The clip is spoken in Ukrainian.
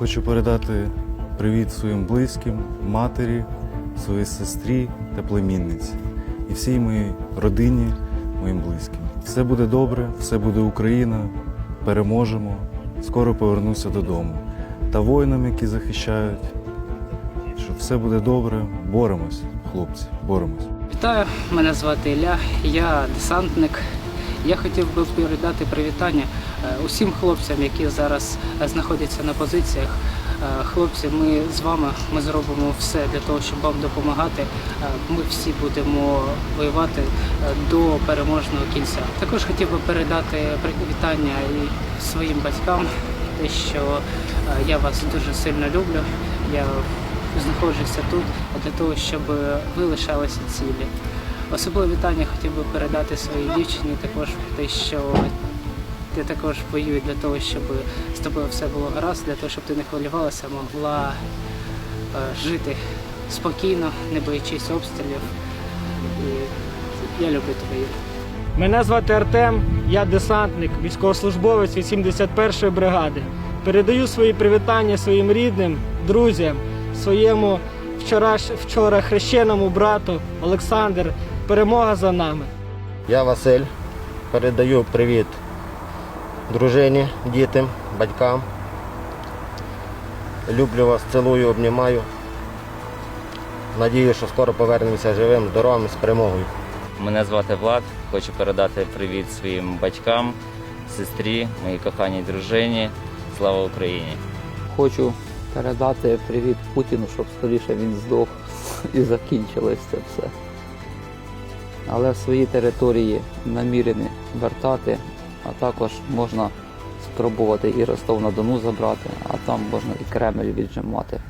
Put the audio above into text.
Хочу передати привіт своїм близьким, матері, своїй сестрі та племінниці і всій моїй родині, моїм близьким. Все буде добре, все буде Україна, переможемо. Скоро повернуся додому. Та воїнам, які захищають, що все буде добре, боремось, хлопці, боремось. Вітаю, мене звати Ілля, я десантник. Я хотів би передати привітання е, усім хлопцям, які зараз е, знаходяться на позиціях. Е, Хлопці, ми з вами ми зробимо все для того, щоб вам допомагати. Ми всі будемо воювати до переможного кінця. Також хотів би передати привітання і своїм батькам, те, що я вас дуже сильно люблю. Я знаходжуся тут для того, щоб ви лишалися цілі. Особливе вітання хотів би передати своїй дівчині, також те, що ти також воюєш для того, щоб з тобою все було гаразд, для того, щоб ти не хвилювалася, могла е, жити спокійно, не боячись обстрілів. І я люблю тебе, Мене звати Артем, я десантник, військовослужбовець 81-ї бригади. Передаю свої привітання своїм рідним, друзям, своєму вчора, вчора хрещеному брату Олександр. Перемога за нами. Я Василь. Передаю привіт дружині, дітям, батькам. Люблю вас, цілую, обнімаю. Надію, що скоро повернемося живим, здоровим з перемогою. Мене звати Влад. Хочу передати привіт своїм батькам, сестрі, моїй коханій дружині. Слава Україні! Хочу передати привіт Путіну, щоб скоріше він здох і закінчилось це все. Але в свої території намірені вертати, а також можна спробувати і Ростов на Дону забрати, а там можна і Кремль віджимати.